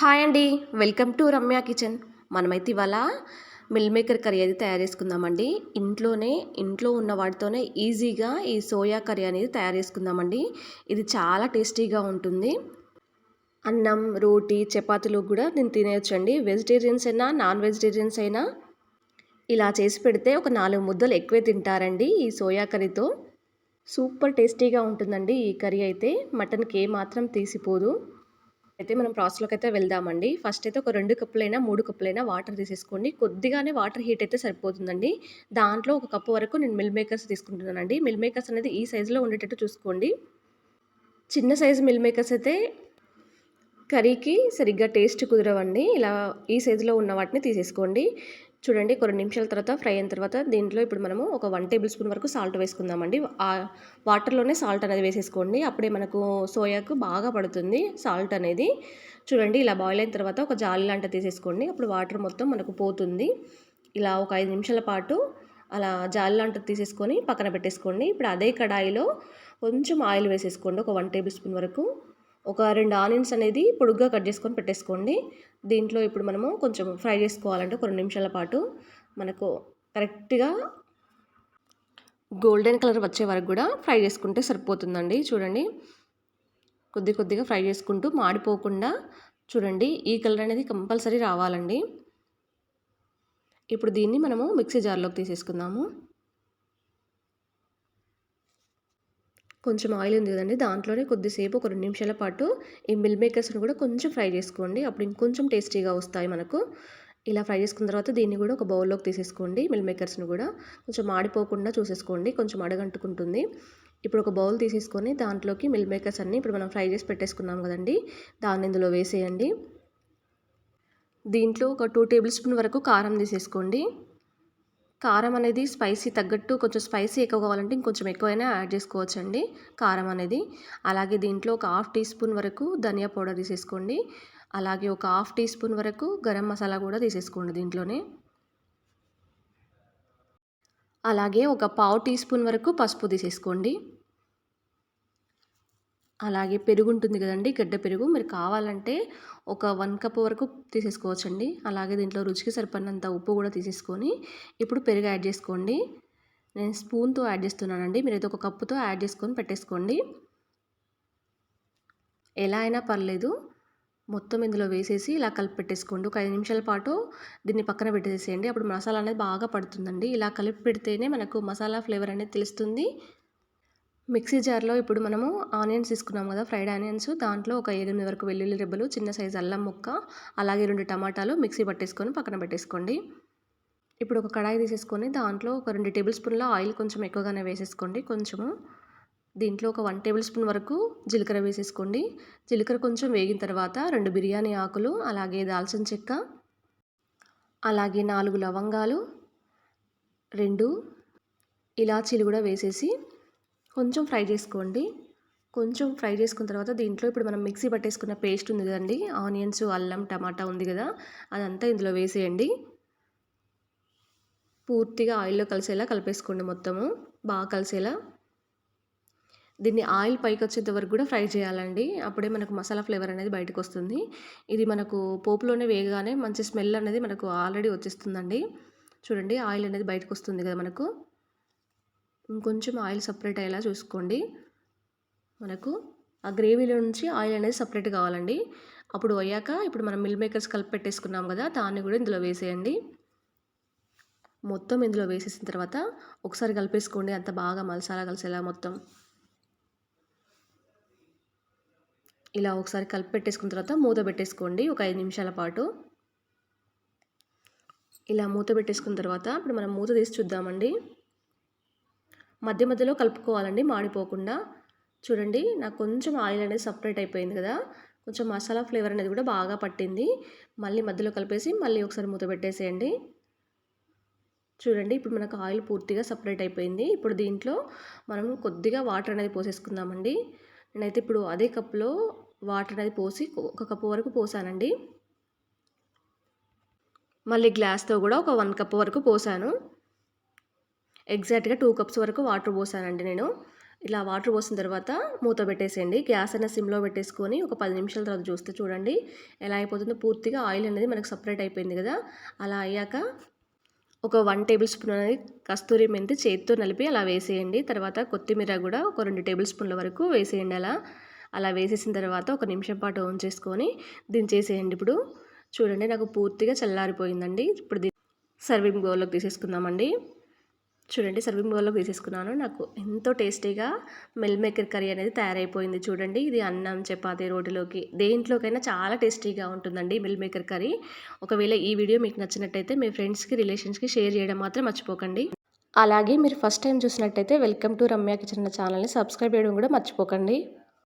Hi అండి. Welcome to Ramya kitchen. మనమైతే ఇవాళ మిల్ మేకర్ కర్రీ అది తయారు చేసుకుందామండి. ఇంట్లోనే ఇంట్లో ఉన్న వాటితోనే ఈజీగా ఈ సోయా కర్రీ అనేది తయారు చేసుకుందామండి. ఇది చాలా టేస్టీగా ఉంటుంది. అన్నం రోటీ చపాతీలు కూడా నేను తినేయొచ్చండి. వెజిటేరియన్స్ అయినా నాన్ వెజిటేరియన్స్ అయినా ఇలా చేసి పెడితే ఒక నాలుగు ముద్దలు ఎక్కువే తింటారండి ఈ సోయా కర్రీతో. సూపర్ టేస్టీగా ఉంటుందండి ఈ కర్రీ అయితే. మటన్కి ఏ మాత్రం తీసిపోదు. అయితే మనం ప్రాసెస్లోకి అయితే వెళ్దామండి. ఫస్ట్ అయితే ఒక రెండు కప్పులైనా మూడు కప్పులైనా వాటర్ తీసేసుకోండి. కొద్దిగానే వాటర్ హీట్ అయితే సరిపోతుందండి. దాంట్లో ఒక కప్పు వరకు నేను మిల్ మేకర్స్ తీసుకుంటున్నానండి. మిల్ మేకర్స్ అనేది ఈ సైజులో ఉండేటట్టు చూసుకోండి. చిన్న సైజు మిల్ మేకర్స్ అయితే కర్రీకి సరిగ్గా టేస్ట్ కుదరవండి. ఇలా ఈ సైజులో ఉన్న వాటిని తీసేసుకోండి. చూడండి కొన్ని నిమిషాల తర్వాత ఫ్రై అయిన తర్వాత దీంట్లో ఇప్పుడు మనము ఒక వన్ టేబుల్ స్పూన్ వరకు సాల్ట్ వేసుకుందామండి. ఆ వాటర్లోనే సాల్ట్ అనేది వేసేసుకోండి. అప్పుడే మనకు సోయాకు బాగా పడుతుంది సాల్ట్ అనేది. చూడండి ఇలా బాయిల్ అయిన తర్వాత ఒక జాలి లాంటిది తీసేసుకోండి. అప్పుడు వాటర్ మొత్తం మనకు పోతుంది. ఇలా ఒక ఐదు నిమిషాల పాటు అలా జాలి లాంటిది తీసేసుకొని పక్కన పెట్టేసుకోండి. ఇప్పుడు అదే కడాయిలో కొంచెం ఆయిల్ వేసేసుకోండి ఒక వన్ టేబుల్ స్పూన్ వరకు. ఒక రెండు ఆనియన్స్ అనేది పొడుగ్గా కట్ చేసుకొని పెట్టేసుకోండి. దీంట్లో ఇప్పుడు మనము కొంచెం ఫ్రై చేసుకోవాలంటే ఒక రెండు నిమిషాల పాటు మనకు కరెక్ట్గా గోల్డెన్ కలర్ వచ్చే వరకు కూడా ఫ్రై చేసుకుంటే సరిపోతుందండి. చూడండి. కొద్ది కొద్దిగా ఫ్రై చేసుకుంటూ మాడిపోకుండా చూడండి ఈ కలర్ అనేది కంపల్సరీ రావాలండి. ఇప్పుడు దీన్ని మనము మిక్సీ జార్లోకి తీసేసుకుందాము. కొంచెం ఆయిల్ ఉంది కదండి దాంట్లోనే కొద్దిసేపు ఒక రెండు నిమిషాల పాటు ఈ మిల్ మేకర్స్ని కూడా కొంచెం ఫ్రై చేసుకోండి. అప్పుడు ఇంకొంచెం టేస్టీగా వస్తాయి మనకు. ఇలా ఫ్రై చేసుకున్న తర్వాత దీన్ని కూడా ఒక బౌల్లోకి తీసేసుకోండి మిల్ మేకర్స్ని కూడా. కొంచెం ఆడిపోకుండా చూసేసుకోండి కొంచెం అడగంటుకుంటుంది. ఇప్పుడు ఒక బౌల్ తీసేసుకొని దాంట్లోకి మిల్ మేకర్స్ అన్నీ ఇప్పుడు మనం ఫ్రై చేసి పెట్టేసుకున్నాం కదండి దాన్ని ఇందులో వేసేయండి. దీంట్లో ఒక టూ టేబుల్ స్పూన్ వరకు కారం తీసేసుకోండి. కారం అనేది స్పైసీ తగ్గట్టు కొంచెం స్పైసీ ఎక్కువ కావాలంటే ఇంకొంచెం ఎక్కువైనా యాడ్ చేసుకోవచ్చండి కారం అనేది. అలాగే దీంట్లో ఒక హాఫ్ టీ స్పూన్ వరకు ధనియా పౌడర్ తీసేసుకోండి. అలాగే ఒక హాఫ్ టీ స్పూన్ వరకు గరం మసాలా కూడా తీసేసుకోండి దీంట్లోనే. అలాగే ఒక పావు టీ స్పూన్ వరకు పసుపు తీసేసుకోండి. అలాగే పెరుగు ఉంటుంది కదండి గడ్డ పెరుగు. మీరు కావాలంటే ఒక వన్ కప్ వరకు తీసేసుకోవచ్చండి. అలాగే దీంట్లో రుచికి సరిపడినంత ఉప్పు కూడా తీసేసుకొని ఇప్పుడు పెరుగు యాడ్ చేసుకోండి. నేను స్పూన్తో యాడ్ చేస్తున్నానండి. మీరు ఏదో ఒక కప్పుతో యాడ్ చేసుకొని పెట్టేసుకోండి. ఎలా అయినా పర్లేదు మొత్తం ఇందులో వేసేసి ఇలా కలిపి పెట్టేసుకోండి. ఒక ఐదు నిమిషాల పాటు దీన్ని పక్కన పెట్టేసేయండి. అప్పుడు మసాలా అనేది బాగా పడుతుందండి. ఇలా కలిపి పెడితేనే మనకు మసాలా ఫ్లేవర్ అనేది తెలుస్తుంది. మిక్సీ జార్లో ఇప్పుడు మనము ఆనియన్స్ తీసుకున్నాం కదా ఫ్రైడ్ ఆనియన్స్. దాంట్లో ఒక ఎనిమిది వరకు వెల్లుల్లి రెబ్బలు చిన్న సైజు అల్లం ముక్క అలాగే రెండు టమాటాలు మిక్సీ పట్టేసుకొని పక్కన పెట్టేసుకోండి. ఇప్పుడు ఒక కడాయి తీసేసుకొని దాంట్లో ఒక రెండు టేబుల్ స్పూన్ల ఆయిల్ కొంచెం ఎక్కువగానే వేసేసుకోండి. కొంచెము దీంట్లో ఒక వన్ టేబుల్ స్పూన్ వరకు జీలకర్ర వేసేసుకోండి. జీలకర్ర కొంచెం వేగిన తర్వాత రెండు బిర్యానీ ఆకులు అలాగే దాల్చిన చెక్క అలాగే నాలుగు లవంగాలు రెండు ఇలాచీలు కూడా వేసేసి కొంచెం ఫ్రై చేసుకోండి. కొంచెం ఫ్రై చేసుకున్న తర్వాత దీంట్లో ఇప్పుడు మనం మిక్సీ పట్టేసుకున్న పేస్ట్ ఉంది కదండి. ఆనియన్స్ అల్లం టమాటా ఉంది కదా. అదంతా ఇందులో వేసేయండి. పూర్తిగా ఆయిల్లో కలిసేలా కలిపేసుకోండి మొత్తము. బాగా కలిసేలా. దీన్ని ఆయిల్ పైకి వచ్చేంత వరకు కూడా ఫ్రై చేయాలండి. అప్పుడే మనకు మసాలా ఫ్లేవర్ అనేది బయటకు వస్తుంది. ఇది మనకు పోపులోనే వేయగానే మంచి స్మెల్ అనేది మనకు ఆల్రెడీ వచ్చేస్తుందండి. చూడండి ఆయిల్ అనేది బయటకు వస్తుంది కదా మనకు. ఇంకొంచెం ఆయిల్ సపరేట్ అయ్యేలా చూసుకోండి. మనకు ఆ గ్రేవీలో నుంచి ఆయిల్ అనేది సపరేట్ కావాలండి. అప్పుడు అయ్యాక ఇప్పుడు మనం మిల్ మేకర్స్ కలిపి పెట్టేసుకున్నాం కదా దాన్ని కూడా ఇందులో వేసేయండి. మొత్తం ఇందులో వేసేసిన తర్వాత ఒకసారి కలిపేసుకోండి అంత బాగా మసాలా కలిసేలా మొత్తం. ఇలా ఒకసారి కలిపి పెట్టేసుకున్న తర్వాత మూత పెట్టేసుకోండి ఒక ఐదు నిమిషాల పాటు. ఇలా మూత పెట్టేసుకున్న తర్వాత ఇప్పుడు మనం మూత తీసి చూద్దామండి. మధ్య మధ్యలో కలుపుకోవాలండి మాడిపోకుండా. చూడండి నాకు కొంచెం ఆయిల్ అనేది సపరేట్ అయిపోయింది కదా. కొంచెం మసాలా ఫ్లేవర్ అనేది కూడా బాగా పట్టింది. మళ్ళీ మధ్యలో కలిపేసి మళ్ళీ ఒకసారి మూత పెట్టేసేయండి. చూడండి ఇప్పుడు మనకు ఆయిల్ పూర్తిగా సపరేట్ అయిపోయింది. ఇప్పుడు దీంట్లో మనం కొద్దిగా వాటర్ అనేది పోసేసుకుందామండి. నేనైతే ఇప్పుడు అదే కప్లో వాటర్ అనేది పోసి ఒక కప్పు వరకు పోసానండి. మళ్ళీ గ్లాస్తో కూడా ఒక వన్ కప్ వరకు పోసాను. ఎగ్జాక్ట్గా టూ కప్స్ వరకు వాటర్ పోసానండి నేను. ఇలా వాటర్ పోసిన తర్వాత మూత పెట్టేసేయండి. గ్యాస్ అనేది సిమ్లో పెట్టేసుకొని ఒక పది నిమిషాల తర్వాత చూస్తే చూడండి ఎలా అయిపోతుందో. పూర్తిగా ఆయిల్ అనేది మనకు సపరేట్ అయిపోయింది కదా. అలా అయ్యాక ఒక వన్ టేబుల్ స్పూన్ అనేది కస్తూరి మెంతి చేతితో నలిపి అలా వేసేయండి. తర్వాత కొత్తిమీర కూడా ఒక రెండు టేబుల్ స్పూన్ల వరకు వేసేయండి అలా. అలా వేసేసిన తర్వాత ఒక నిమిషం పాటు ఆన్ చేసుకొని దించేసేయండి ఇప్పుడు. చూడండి నాకు పూర్తిగా చల్లారిపోయిందండి. ఇప్పుడు దీ- సర్వింగ్ బౌల్లోకి తీసేసుకుందామండి. చూడండి సర్వింగ్ బౌల్లో వేసేసుకున్నాను. నాకు ఎంతో టేస్టీగా మిల్ మేకర్ కర్రీ అనేది తయారైపోయింది చూడండి. ఇది అన్నం చపాతీ రోటిలోకి దేంట్లోకైనా చాలా టేస్టీగా ఉంటుందండి మిల్ మేకర్ కర్రీ. ఒకవేళ ఈ వీడియో మీకు నచ్చినట్టయితే మీ ఫ్రెండ్స్కి రిలేషన్స్కి షేర్ చేయడం మాత్రం మర్చిపోకండి. అలాగే మీరు ఫస్ట్ టైం చూసినట్టయితే వెల్కమ్ టు రమ్య కిచెన్ ఛానల్ని సబ్స్క్రైబ్ చేయడం కూడా మర్చిపోకండి.